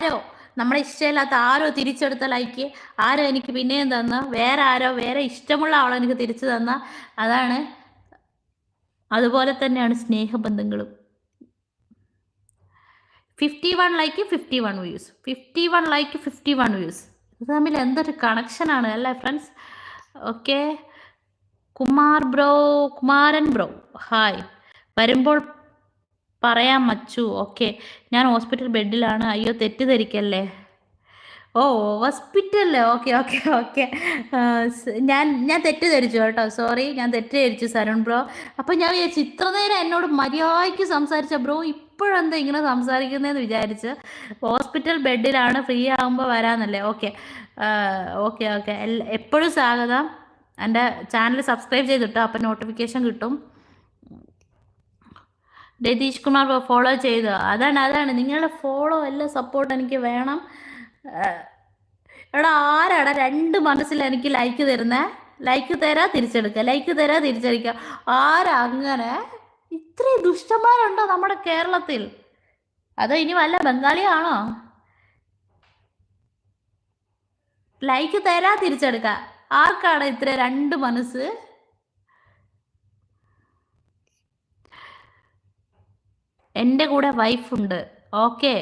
ആരോ? നമ്മളെ ഇഷ്ടമില്ലാത്ത ആരോ തിരിച്ചെടുത്ത ലൈക്ക് ആരോ എനിക്ക് പിന്നെയും തന്ന. വേറെ ആരോ വേറെ ഇഷ്ടമുള്ള ആളോ എനിക്ക് തിരിച്ചു തന്ന. അതാണ് അതുപോലെ തന്നെയാണ് സ്നേഹബന്ധങ്ങളും. Fifty one like fifty one views fifty one like fifty one views ഇത് തമ്മിൽ എന്തൊരു കണക്ഷനാണ് അല്ലേ friends okay Kumar bro Kumaran bro hi വരുമ്പോൾ പറയാം മച്ചു. ഓക്കെ. ഞാൻ ഹോസ്പിറ്റൽ ബെഡിലാണ്. അയ്യോ തെറ്റിദ്ധരിക്കല്ലേ? ഓ ഹോസ്പിറ്റലിൽ? Okay okay okay. ഞാൻ ഞാൻ തെറ്റിദ്ധരിച്ചു കേട്ടോ. സോറി ഞാൻ തെറ്റിദ്ധരിച്ചു സരുൺ ബ്രോ. അപ്പം ഞാൻ വിചാരിച്ചു ഇത്ര നേരം എന്നോട് മര്യാദയ്ക്ക് സംസാരിച്ച ബ്രോ ഇപ്പോഴെന്താ ഇങ്ങനെ സംസാരിക്കുന്നതെന്ന് വിചാരിച്ച് ഹോസ്പിറ്റൽ ബെഡിലാണ് ഫ്രീ ആകുമ്പോൾ വരാമെന്നല്ലേ ഓക്കെ. Okay okay. എപ്പോഴും സ്വാഗതം. എന്റെ ചാനൽ സബ്സ്ക്രൈബ് ചെയ്തിട്ടോ അപ്പം നോട്ടിഫിക്കേഷൻ കിട്ടും. രതീഷ് കുമാർ ഫോളോ ചെയ്തോ അതാണ് അതാണ്. നിങ്ങളുടെ ഫോളോ എല്ലാം സപ്പോർട്ട് എനിക്ക് വേണം. എടാ ആരാടാ രണ്ട് മനസ്സിൽ എനിക്ക് ലൈക്ക് തരുന്നേ? ലൈക്ക് തരാ തിരിച്ചെടുക്കുക ലൈക്ക് തരാ തിരിച്ചെടുക്കുക ആരാ അങ്ങനെ? ഇത്രയും ദുഷ്ടന്മാരുണ്ടോ നമ്മുടെ കേരളത്തിൽ? അതോ ഇനി വല്ല ബംഗാളിയാണോ? ലൈക്ക് തരാ തിരിച്ചെടുക്കുക ആർക്കാണ് ഇത്ര രണ്ട് മനസ്സ്? എന്റെ കൂടെ വൈഫുണ്ട് ഓക്കെ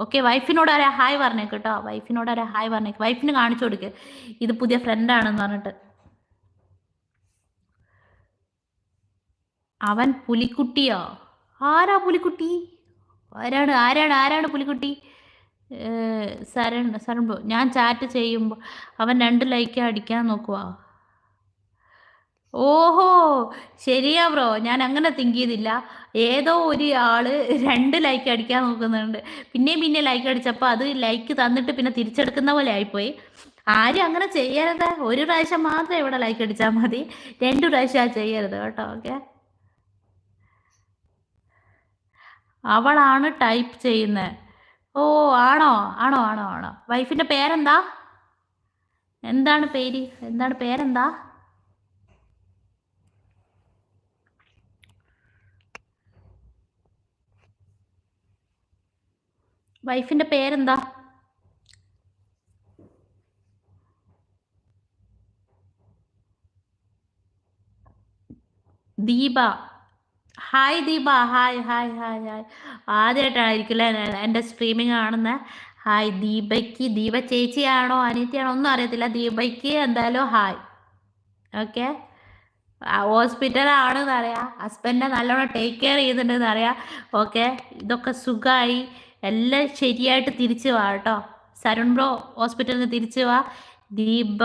ഓക്കെ വൈഫിനോട് ആരാ? ഹായ് പറഞ്ഞേ കേട്ടോ. വൈഫിനോട് ആരാ? ഹായ് പറഞ്ഞേ വൈഫിന് കാണിച്ചു കൊടുക്ക്. ഇത് പുതിയ ഫ്രണ്ടാണെന്ന് പറഞ്ഞിട്ട്. അവൻ പുലിക്കുട്ടിയോ? ആരാ പുലിക്കുട്ടി? ആരാണ്? ആരാണ്? ആരാണ് പുലിക്കുട്ടി? സരൺ സരൺ ഞാൻ ചാറ്റ് ചെയ്യുമ്പോൾ അവൻ രണ്ട് ലൈക്ക് അടിക്കാൻ നോക്കുവാ. ഓഹോ! ശരിയാ ബ്രോ ഞാൻ അങ്ങനെ തിങ്ക് ചെയ്തില്ല. ഏതോ ഒരു ആൾ രണ്ട് ലൈക്ക് അടിക്കാൻ നോക്കുന്നുണ്ട്. പിന്നെയും പിന്നെ ലൈക്ക് അടിച്ചപ്പോൾ അത് ലൈക്ക് തന്നിട്ട് പിന്നെ തിരിച്ചെടുക്കുന്ന പോലെ ആയിപ്പോയി. ആരും അങ്ങനെ ചെയ്യരുത്. ഒരു പ്രാവശ്യം മാത്രം ഇവിടെ ലൈക്ക് അടിച്ചാൽ മതി. രണ്ടു പ്രാവശ്യം ചെയ്യരുത് കേട്ടോ ഓക്കെ അവളാണ് ടൈപ്പ് ചെയ്യുന്നത് ഓ ആണോ? ആണോ ആണോ ആണോ? വൈഫിന്റെ പേരെന്താ? എന്താണ് പേര്? എന്താണ് പേരെന്താ? വൈഫിന്റെ പേരെന്താ? Deepa. Hi Deepa. Hi hi hi hi ആദ്യമായിട്ടായിരിക്കില്ല എന്റെ സ്ട്രീമിംഗ് കാണുന്ന? ഹായ് ദീപയ്ക്ക്. ദീപ ചേച്ചിയാണോ? അനിയത്തിയാണോ? ഒന്നും അറിയത്തില്ല. ദീപയ്ക്ക് എന്തായാലും ഹായ് ഓക്കെ ഹോസ്പിറ്റലാണെന്ന് അറിയാം ഹസ്ബൻഡ് നല്ലോണം ടേക്ക് കെയർ ചെയ്യുന്നുണ്ടെന്ന് അറിയാം ഓക്കെ ഇതൊക്കെ സുഖമായി എല്ലാം ശരിയായിട്ട് തിരിച്ചു വാ കേട്ടോ. സരുൺ ബ്രോ ഹോസ്പിറ്റലിൽ നിന്ന് തിരിച്ചു വാ. ദീപ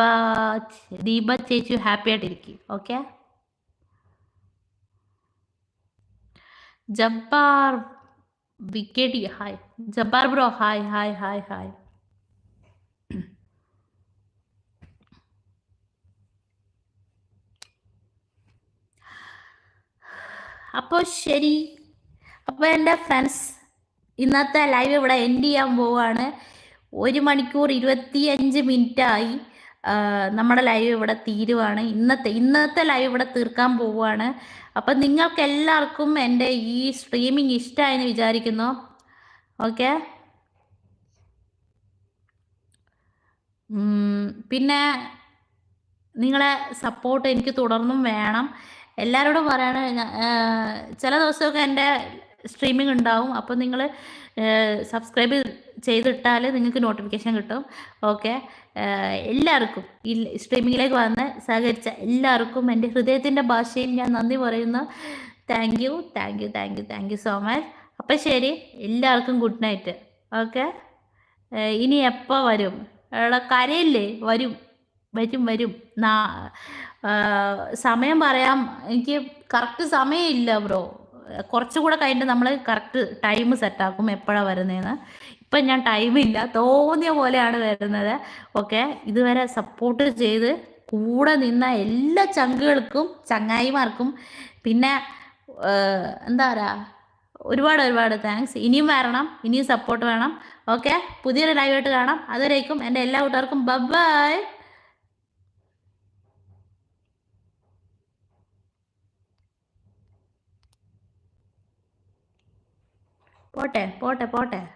ദീപ ചേച്ചി ഹാപ്പി ആയിട്ടിരിക്കും okay Jabbar വിക്കറ്റി hi Jabbar bro hi hi hi hi അപ്പോൾ ശരി. അപ്പോൾ എന്റെ ഫ്രണ്ട്സ് ഇന്നത്തെ ലൈവ് ഇവിടെ എൻഡ് ചെയ്യാൻ പോവാണ്. ഒരു മണിക്കൂർ ഇരുപത്തിയഞ്ച് മിനിറ്റായി നമ്മുടെ ലൈവ് ഇവിടെ തീരുവാണ്. ഇന്നത്തെ ഇന്നത്തെ ലൈവ് ഇവിടെ തീർക്കാൻ പോവുകയാണ് അപ്പം നിങ്ങൾക്ക് എല്ലാവർക്കും എന്റെ ഈ സ്ട്രീമിംഗ് ഇഷ്ടമായെന്ന് വിചാരിക്കുന്നു. ഓക്കെ പിന്നെ നിങ്ങളെ സപ്പോർട്ട് എനിക്ക് തുടർന്നും വേണം. എല്ലാവരോടും പറയാണ് ചില ദിവസമൊക്കെ എന്റെ സ്ട്രീമിംഗ് ഉണ്ടാവും. അപ്പോൾ നിങ്ങൾ സബ്സ്ക്രൈബ് ചെയ്തിട്ടാൽ നിങ്ങൾക്ക് നോട്ടിഫിക്കേഷൻ കിട്ടും. ഓക്കെ എല്ലാവർക്കും ഈ സ്ട്രീമിങ്ങിലേക്ക് വന്ന് സഹകരിച്ച എല്ലാവർക്കും എന്റെ ഹൃദയത്തിന്റെ ഭാഷയിൽ ഞാൻ നന്ദി പറയുന്നു. Thank you thank you thank you thank you so much അപ്പം ശരി എല്ലാവർക്കും ഗുഡ് നൈറ്റ് ഓക്കെ ഇനി എപ്പോൾ വരും? അവിടെ കരയില്ലേ? വരും. വരും വരും. സമയം പറയാം. എനിക്ക് കറക്റ്റ് സമയമില്ല ബ്രോ കുറച്ചുകൂടെ കഴിഞ്ഞിട്ട് നമ്മൾ കറക്റ്റ് ടൈം സെറ്റാക്കും എപ്പോഴാണ് വരുന്നതെന്ന് ഇപ്പം ഞാൻ ടൈമില്ല തോന്നിയ പോലെയാണ് വരുന്നത്. ഓക്കെ ഇതുവരെ സപ്പോർട്ട് ചെയ്ത് കൂടെ നിന്ന എല്ലാ ചങ്കുകൾക്കും ചങ്ങായിമാർക്കും പിന്നെ എന്താ പറയുക ഒരുപാട് ഒരുപാട് താങ്ക്സ് ഇനിയും വരണം ഇനിയും സപ്പോർട്ട് വേണം. ഓക്കെ പുതിയൊരു ലൈവായിട്ട് കാണാം. അതുവരേക്കും എന്റെ എല്ലാ കൂട്ടുകാർക്കും ബൈ போட்டேன் போட்டேன் போட்டேன்